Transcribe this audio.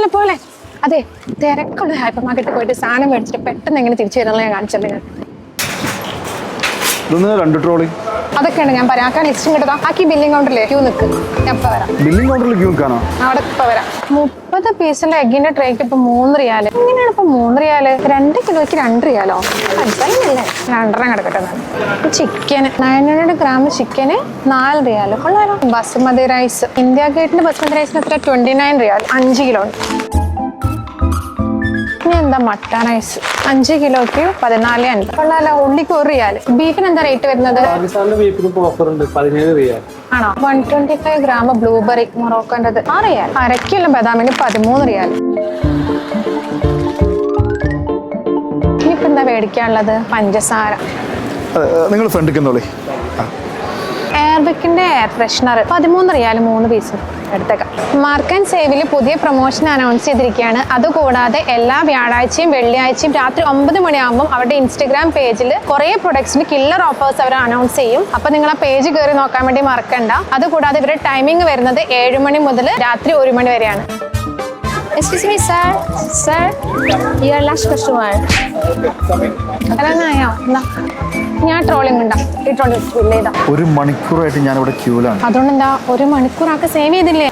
പോലെ പോലെ. അതെ തിരക്കുള്ള ഹൈപ്പർ മാർക്കറ്റിൽ പോയിട്ട് സാധനം മേടിച്ചിട്ട് പെട്ടെന്ന് എങ്ങനെ തിരിച്ചു വരുന്നത് ഞാൻ കാണിച്ചല്ലേ ഇതൊന്ന് രണ്ട് ട്രോളി. അതൊക്കെയാണ് ഞാൻ പറയാം. ആ ലിസ്റ്റും കിട്ടതാ ആക്കി ബില്ലിംഗ് കൗണ്ടറിലെ ക്യൂ നിൽക്ക് ഞാൻ ഇപ്പൊ വരാം. ബില്ലിംഗ് കൗണ്ടറിൽ ക്യൂ നിൽക്കാനോ അവിടെ ഇപ്പൊ വരാം. മുപ്പത് പീസിന്റെ എഗിന്റെ ട്രേക്ക് ഇപ്പൊ മൂന്ന് റിയാൽ. എങ്ങനെയാണ് ഇപ്പൊ മൂന്ന് റിയാൽ? രണ്ട് കിലോയ്ക്ക് രണ്ട് റിയാലോ? മനസ്സിലായില്ലേ? രണ്ടെണ്ണം കിടക്കട്ടെ chicken nine hundred gram chicken നാല് റിയാൽ. കൊള്ളാലോ? ബസുമതി റൈസ് ഇന്ത്യ ഗേറ്റിന്റെ ബസുമതി റൈസിന് എത്ര? ട്വന്റി നയൻ റിയാൽ അഞ്ച് കിലോ ഉണ്ട്. എന്താ മട്ട റൈസ് അഞ്ച് കിലോയ്ക്ക് പതിനാല് അൻപത്. കൊള്ളാലോ ഉള്ളിക്ക് ഒരു റിയാൽ. ബീഫിന് എന്താ റേറ്റ് വരുന്നത്? പാകിസ്ഥാനിലെ ബീഫിന് ഓഫർ ഉണ്ട് പതിനേഴ് റിയാൽ ആണോ? One twenty five gram blueberry മൊറോക്കോന്റെത് ആ റിയാൽ അരക്കിലോ ബദാമിന് പതിമൂന്ന് റിയാൽ ഇനിയിപ്പോ എന്താ മേടിക്കാനുള്ളത്? പഞ്ചസാര. നിങ്ങൾ ഫ്രണ്ടിൽ എയർബിക്കിന്റെ എയർ ഫ്രഷ്നർ പതിമൂന്ന് റിയാൽ മൂന്ന് പീസ് എടുത്തേക്കാം. മാർക്ക് ആൻഡ് സേവിൽ പുതിയ പ്രൊമോഷൻ അനൗൺസ് ചെയ്തിരിക്കുകയാണ്. അതുകൂടാതെ എല്ലാ വ്യാഴാഴ്ചയും വെള്ളിയാഴ്ചയും രാത്രി ഒമ്പത് മണിയാകുമ്പോൾ അവരുടെ ഇൻസ്റ്റഗ്രാം പേജിൽ കുറേ പ്രൊഡക്ട്സിന് കില്ലർ ഓഫേഴ്സ് അവർ അനൗൺസ് ചെയ്യും. അപ്പൊ നിങ്ങൾ ആ പേജ് കയറി നോക്കാൻ വേണ്ടി മറക്കണ്ട. അതുകൂടാതെ ഇവരുടെ ടൈമിംഗ് വരുന്നത് ഏഴ് മണി മുതൽ രാത്രി ഒരു മണി വരെയാണ്. Excuse me, sir. Sir, you are last customer. ഞാൻ ട്രോളിംഗ് ഒരു മണിക്കൂറായിട്ട് ഞാൻ ഇവിടെ ക്യൂലാണ് അതുകൊണ്ട് എന്താ ഒരു മണിക്കൂറാക്ക് സേവ് ചെയ്തില്ലേ?